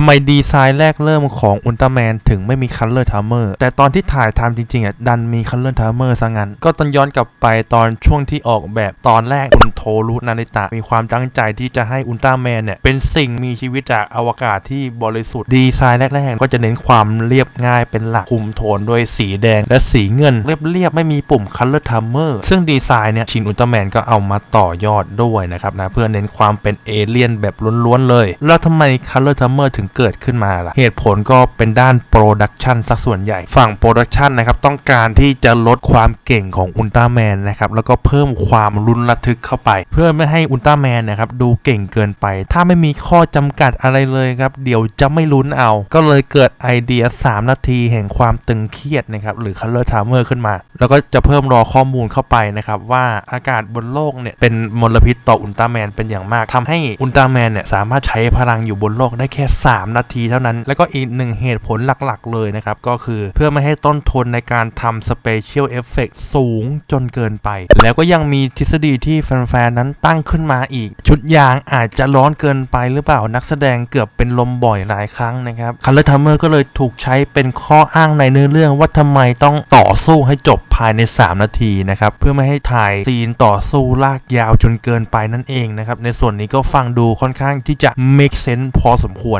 ทำไมดีไซน์แรกเริ่มของอุลตร้าแมนถึงไม่มีคัลเลอร์ทัมเมอร์แต่ตอนที่ถ่ายทำจริงๆอะดันมีคัลเลอร์ทัมเมอร์ซะงั้น ก็ต้องย้อนกลับไปตอนช่วงที่ออกแบบตอนแรกคุณโทรุนาริตะ มีความตั้งใจที่จะให้อุลตร้าแมนเนี่ยเป็นสิ่งมีชีวิตจากอวกาศที่บริสุทธิ์ดีไซน์แรกๆ ก็จะเน้นความเรียบง่ายเป็นหลักคุมโทนด้วยสีแดง และสีเงินเรียบๆไม่มีปุ่มคัลเลอร์ทัมเมอร์ซึ่งดีไซน์เนี่ยชินอุลตร้าแมนก็เอามาต่อยอดด้วยนะครับนะเพื่อเน้นความเป็นเอเลี่ยนแบบล้วนๆเลย แล้วทำไม Color t u m m e r ถึงเกิดขึ้นมาล่ะ เหตุผลก็เป็นด้านโปรดักชันซะส่วนใหญ่ ฝั่งโปรดักชันนะครับต้องการที่จะลดความเก่งของอุลตร้าแมนนะครับแล้วก็เพิ่มความลุ้นระทึกเข้าไป เพื่อไม่ให้อุลตร้าแมนนะครับดูเก่งเกินไป ถ้าไม่มีข้อจำกัดอะไรเลยครับเดี๋ยวจะไม่ลุ้นเอา ก็เลยเกิดไอเดีย 3 นาทีแห่งความตึงเครียดนะครับหรือ Color t u m m e r ขึ้นมา แล้วก็จะเพิ่มรอข้อมูลเข้าไปนะครับว่าอากาศบนโลกเนี่ยเป็นมลพิษต่ออุลตร้าแมนเป็นอย่างมากทำให้อุลตร้าแมนเนี่ยสามารถใช้พลังอยู่บนโลกได้แค่3นาทีเท่านั้น แล้วก็อีกหนึ่งเหตุผลหลักๆ เลยนะครับ ก็คือเพื่อไม่ให้ต้นทุนในการทำสเปเชียลเอฟเฟกสูงจนเกินไป แล้วก็ยังมีทฤษฎีที่แฟนๆ นั้นตั้งขึ้นมาอีก ชุดยางอาจจะร้อนเกินไปหรือเปล่านักแสดงเกือบเป็นลมบ่อยหลายครั้งนะครับคัลเลอร์ทัมเมอร์ก็เลยถูกใช้เป็นข้ออ้างในเนื้อเรื่องว่าทำไมต้องต่อสู้ให้จบภายใน 3 นาทีนะครับเพื่อไม่ให้ถ่ายซีนต่อสู้ลากยาวจนเกินไปนั่นเองนะครับในส่วนนี้ก็ฟังดูค่อนข้างที่จะ make sense พอสมควร